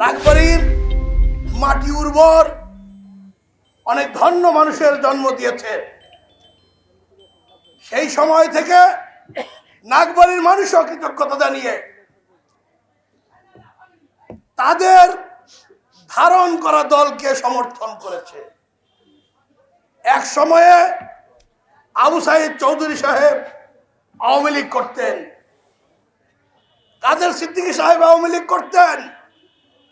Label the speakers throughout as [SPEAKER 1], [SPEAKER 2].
[SPEAKER 1] নাগবাড়ির মাটি উর্বর অনেক ধন্য মানুষের জন্ম দিয়েছে। সেই সময় থেকে নাগবাড়ির মানুষও কৃতজ্ঞতা জানিয়ে তাদের ধারণ করা দলকে সমর্থন করেছে। এক সময়ে আবু সাইদ চৌধুরী সাহেব আওয়ামী লীগ করতেন। কাদের সিদ্দিকী সাহেব আওয়ামী লীগ করতেন?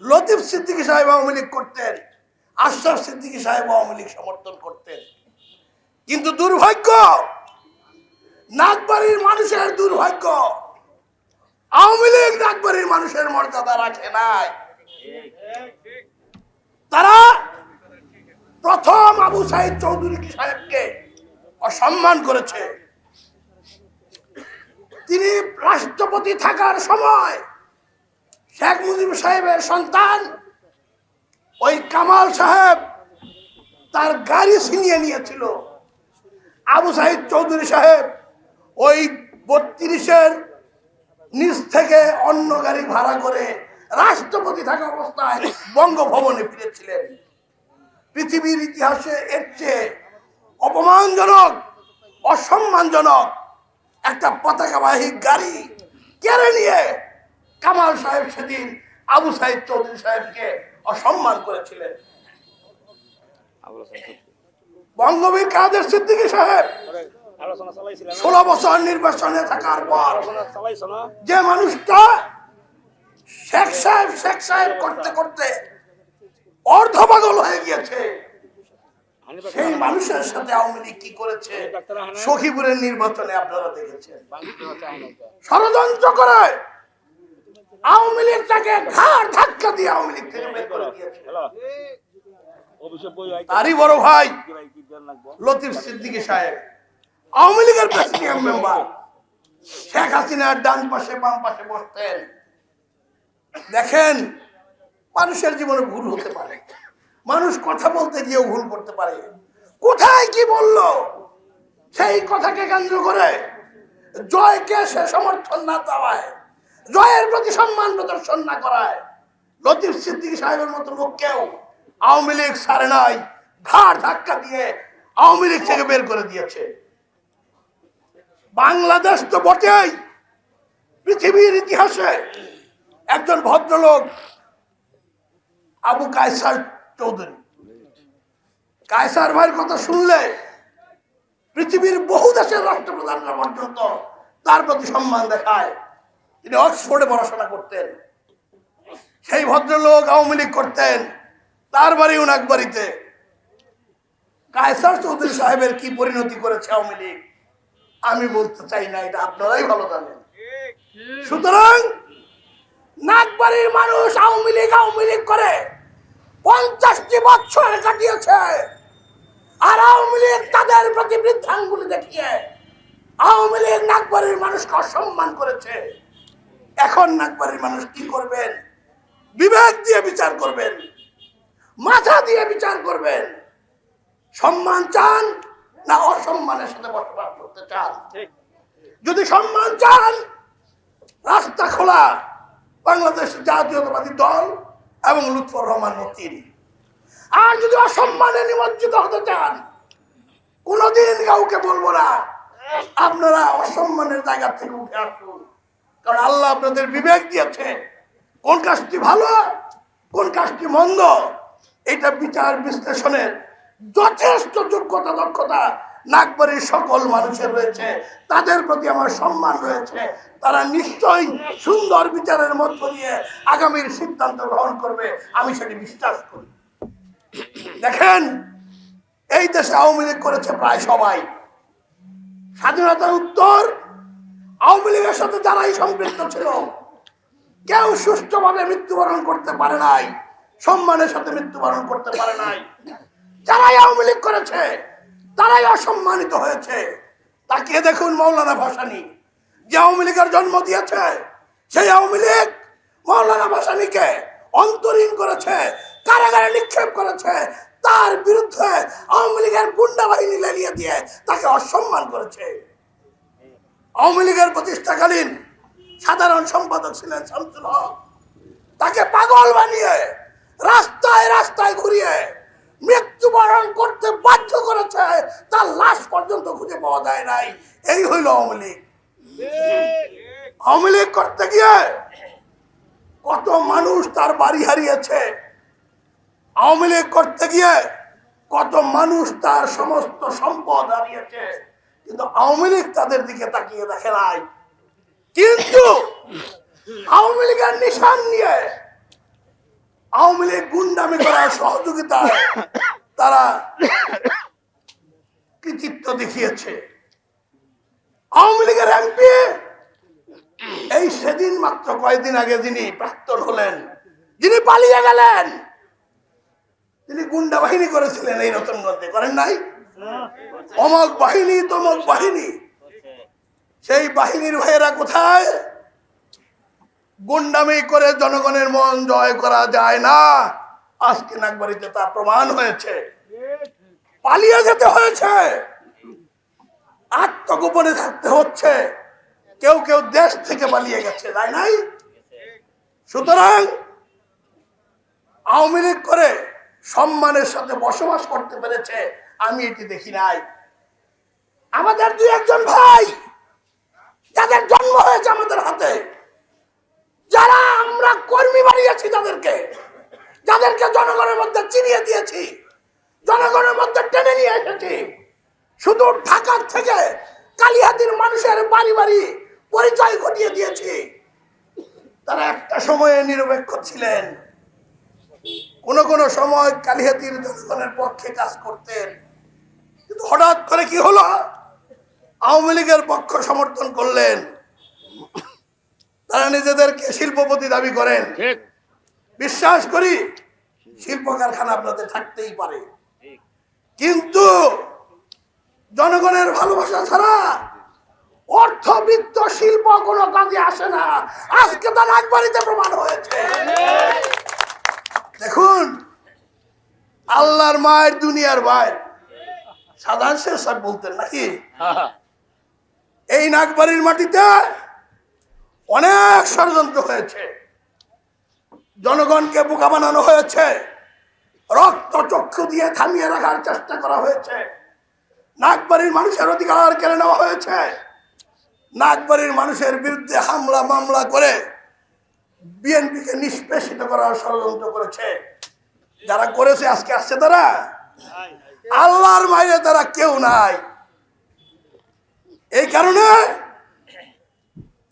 [SPEAKER 1] লতিফ সিদ্দিকী সাহেব আওয়ামী লীগ করতেন, আশরাফ সিদ্দিকী সাহেব আওয়ামী লীগ সমর্থন করতেন। কিন্তু দুর্ভাগ্য, নাগবাড়ির মানুষের দুর্ভাগ্য, আওয়ামী লীগ নাগবাড়ির মানুষের মর্যাদা রাখে নাই। তারা প্রথম আবু সাইদ চৌধুরী সাহেবকে অসম্মান করেছে? তিনি রাষ্ট্রপতি থাকার সময় শেখ মুজিব সাহেবের সন্তান, ওই কামাল সাহেব তার গাড়ি ছিনিয়ে নিয়েছিল। আবু সাহিদ চৌধুরী সাহেব ওই বত্রিশের নিচ থেকে অন্য গাড়ি ভাড়া করে রাষ্ট্রপতি থাকা অবস্থায় বঙ্গভবনে ফিরেছিলেন। পৃথিবীর ইতিহাসে এর চেয়ে অপমানজনক, অসম্মানজনক একটা পতাকাবাহী গাড়ি কেড়ে নিয়ে কামাল সাহেব সেদিন আবু সাহিদ চৌধুরী সাহেবকে অসম্মান করেছিলেন। বঙ্গবীর কাদের সিদ্দিকী সাহেব? ষোলো বছর নির্বাচনে থাকার পর যে মানুষটা শেখ সাহেব শেখ সাহেব করতে করতে অর্ধপাগল হয়ে গিয়েছে সেই মানুষের সাথে আওয়ামী লীগ কি করেছে? সখীপুরের নির্বাচনে আপনারা দেখেছেন। ষড়যন্ত্র করে আওয়ামী লীগ তাকে ঘাড় ধাক্কা দিয়ে আওয়ামী লীগ থেকে বের করে দিয়েছে। তারই বড় ভাই লতিফ সিদ্দিকী সাহেব। আওয়ামী লীগের প্রেসিডিয়াম মেম্বার শেখ হাসিনার ডান পাশে বাম পাশে বসতেন। দেখেন মানুষের জীবনে ভুল হতে পারে। মানুষ কথা বলতে গিয়েও ভুল করতে পারে। কোথায় কি বলল? সেই কথাকে কেন্দ্র করে জয়কে সে সমর্থন না দেওয়ায় জয়ের প্রতি সম্মান প্রদর্শন না করায়। লতিফ সিদ্দিক সাহেবের মতো লোককেও আওয়ামী লীগ সারে নাই, ঘাড় ধাক্কা দিয়ে আওয়ামী লীগ থেকে বের করে দিয়েছে। বাংলাদেশ তো বটেই, পৃথিবীর ইতিহাসে একজন ভদ্রলোক আবু কায়সার চৌধুরী। কায়সার ভাইয়ের কথা শুনলে পৃথিবীর বহু দেশের রাষ্ট্রপ্রধানরা পর্যন্ত তার প্রতি সম্মান দেখায়। তিনি অক্সফোর্ডে পড়াশোনা করতেন। সেই ভদ্রলোক আওয়ামী লীগ করতেন। তার বাড়ি উনাক বাড়িতে কায়সার চৌধুরী সাহেবের কি পরিণতি করেছে আওয়ামী লীগ? আমি বলতে চাই না, এটা আপনারাই ভালো জানেন। সুতরাং নাগবাড়ির মানুষ আওয়ামী লীগ আওয়ামী লীগ করে। পঞ্চাশটি বছর কাটিয়েছে। আর আওয়ামী লীগ তাদের প্রতি বৃদ্ধাঙ্গুলি দেখিয়ে আওয়ামী লীগ নাগবাড়ির মানুষকে অসম্মান করেছে। এখন নাগবাড়ির মানুষ কি করবেন? বিবেক দিয়ে বিচার করবেন। মাথা দিয়ে বিচার করবেন। সম্মান চান না অসম্মানের সাথে বসবাস করতে চান? যদি সম্মান চান, রাস্তা খোলা, বাংলাদেশ জাতীয়তাবাদী দল এবং লুৎফর রহমান মতিন আর যদি অসম্মানে নিমজ্জিত হতে চান, কোনোদিন কাউকে বলব না, আপনারা অসম্মানের জায়গা থেকে উঠে আসুন। কারণ আল্লাহ আপনাদের বিবেক দিয়েছে। কোন কাজটি ভালো, কোন কাজটি মন্দ, এটা বিচার বিশ্লেষণের যথেষ্ট যোগ্যতা, দক্ষতা নাগবাড়ির সকল মানুষের রয়েছে। তাদের প্রতি আমার সম্মান রয়েছে। তারা নিশ্চয়ই সুন্দর বিচারের মধ্য দিয়ে আগামীর সিদ্ধান্ত গ্রহণ করবে। আমি সেটি বিশ্বাস করি। দেখেন, এই দেশে আওয়ামী লীগ করেছে প্রায় সবাই। স্বাধীনতার উত্তর আওয়ামী লীগের সাথে যারাই সম্পৃক্ত ছিল, কেউ সুষ্ঠুভাবে মৃত্যুবরণ করতে পারে নাই, সম্মানের সাথে মৃত্যুবরণ করতে পারে নাই। যারাই আওয়ামী লীগ করেছে, তারাই অসম্মানিত হয়েছে। তাকিয়ে দেখুন মৌলানা ভাসানী, যে আওয়ামী লীগের জন্ম দিয়েছে, সেই আওয়ামী লীগ মৌলানা ভাসানীকে অন্তরীণ করেছে, কারাগারে নিক্ষেপ করেছে, তার বিরুদ্ধে আওয়ামী লীগের গুন্ডা বাহিনী লেলিয়ে দিয়ে তাকে অসম্মান করেছে। আওয়ামী লীগের প্রতিষ্ঠাকালীন সাধারণ সম্পাদক ছিলেন শামসুল হক। তাকে পাগল বানিয়ে, রাস্তায় রাস্তায় ঘুরিয়ে মৃত্যুবরণ করতে বাধ্য করেছে, তার লাশ পর্যন্ত খুঁজে পাওয়া যায় নাই। এই হইল আওয়ামী লীগ। আওয়ামী লীগ করতে গিয়ে কত মানুষ তার বাড়ি হারিয়েছে। আওয়ামী লীগ করতে গিয়ে কত মানুষ তার সমস্ত সম্পদ হারিয়েছে। কিন্তু আওয়ামী লীগ তাদের দিকে তাকিয়ে দেখে নাই। কিন্তু আওয়ামী লীগের নিশান নিয়ে আওয়ামী লীগ গুন্ডামি করার সহযোগিতায় তারা কৃতিত্ব দেখিয়েছে। আওয়ামী লীগের এমপি এই সেদিন মাত্র কয়েকদিন আগে যিনি প্রাক্তন হলেন, যিনি পালিয়ে গেলেন, তিনি গুন্ডা বাহিনী করেছিলেন এই রতনগঞ্জে, করেন নাই? অমক বাহিনী, তমক বাহিনী। সেই বাহিনীর ভাইয়েরা কোথায়? গুন্ডামি করে জনগণের মন জয় করা যায় না। আজকে নাগবাড়িতে তা প্রমাণ হয়েছে। পালিয়ে যেতে হয়েছে। আত্মগোপনে থাকতে হচ্ছে। কেউ কেউ দেশ থেকে পালিয়ে গেছে, তাই নাই? সুতরাং আওয়ামী লীগ করে সম্মানের সাথে বসবাস করতে পেরেছে। আমি এটি দেখি নাই। আমাদের দুই একজন ভাই, যাদের জন্ম হয়েছে আমাদের হাতে, যারা আমরা কর্মী বানিয়েছি তাদেরকে, যাদেরকে জনগণের মধ্যে চিনিয়ে দিয়েছি, জনগণের মধ্যে টেনে নিয়ে এসেছি। শুধু ঢাকার থেকে কালিহাতির মানুষের বাড়ি বাড়ি পরিচয় ঘটিয়ে দিয়েছি। তারা একটা সময়ে নিরপেক্ষ ছিলেন। কোন কোন সময় কালিহাতির জনগণের পক্ষে কাজ করতেন। কিন্তু হঠাৎ করে কি হলো? আওয়ামী লীগের পক্ষ সমর্থন করলেন। তারা নিজেদেরকে শিল্পপতি দাবি করেন। বিশ্বাস করি শিল্প কারখানা আপনাদের থাকতেই পারে। কিন্তু জনগণের ভালোবাসা ছাড়া অর্থবিত্ত শিল্প কোনো কাজে আসে না। আজকে তার একবারিতে প্রমাণ হয়েছে। দেখুন আল্লাহর মায়ের দুনিয়ার ভাই সাধারণ শেষ স্যার বলতেন নাকি? এই নাগবাড়ির মাটিতে অনেক ষড়যন্ত্র হয়েছে। জনগণকে বোকা বানানো হয়েছে। রক্ত চক্ষু দিয়ে থামিয়ে রাখার চেষ্টা করা হয়েছে। নাগবাড়ির মানুষের অধিকার কেড়ে নেওয়া হয়েছে। নাগবাড়ির মানুষের বিরুদ্ধে হামলা মামলা করে বিএনপিকে নিষ্পেষিত করার ষড়যন্ত্র করেছে। যারা করেছে আজকে আসছে তারা? আল্লাহর বাইরে তারা কেউ নাই। এই কারণে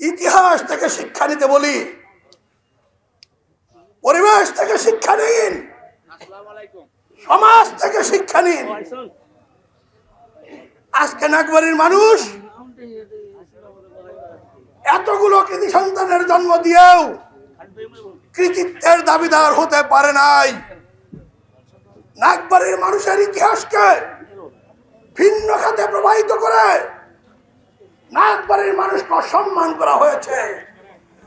[SPEAKER 1] ইতিহাস থেকে শিক্ষা নিতে বলি। পরিবেশ থেকে শিক্ষা নিন। সমাজ থেকে শিক্ষা নিন। আজকে নাগবাড়ির মানুষ এতগুলো কৃতি সন্তানের জন্ম দিয়েও কৃতিত্বের দাবিদার হতে পারে নাই। নাগবাড়ির মানুষের ইতিহাসকে ভিন্ন খাতে প্রবাহিত করে নাগবাড়ির মানুষকে সম্মান করা হয়েছে।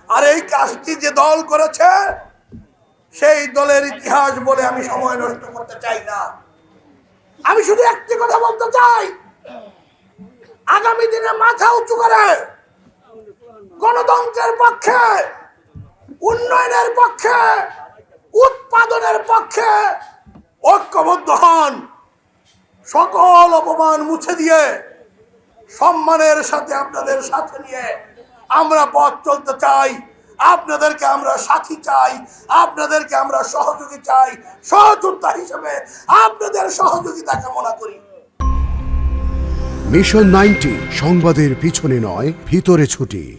[SPEAKER 1] আর এই কাজটি যে দল করেছে, সেই দলের ইতিহাস বলে আমি সময় নষ্ট করতে চাই না। আমি শুধু একটি কথা বলতে চাই, আগামী দিনে মাথা উঁচু করে গণতন্ত্রের পক্ষে, উন্নয়নের পক্ষে, উৎপাদনের পক্ষে ঐক্যবদ্ধ হন। সকল অপমান মুছে দিয়ে সম্মানের সাথে আপনাদের সাথে নিয়ে আমরা পথ চলতে চাই। আপনাদেরকে আমরা সাথী চাই। আপনাদেরকে আমরা সহযোগী চাই। সহযোদ্ধা হিসেবে আপনাদের সহযোগিতা কামনা করি।
[SPEAKER 2] মিশন নাইনটি সংবাদের পিছনে নয়, ভিতরে ছুটি।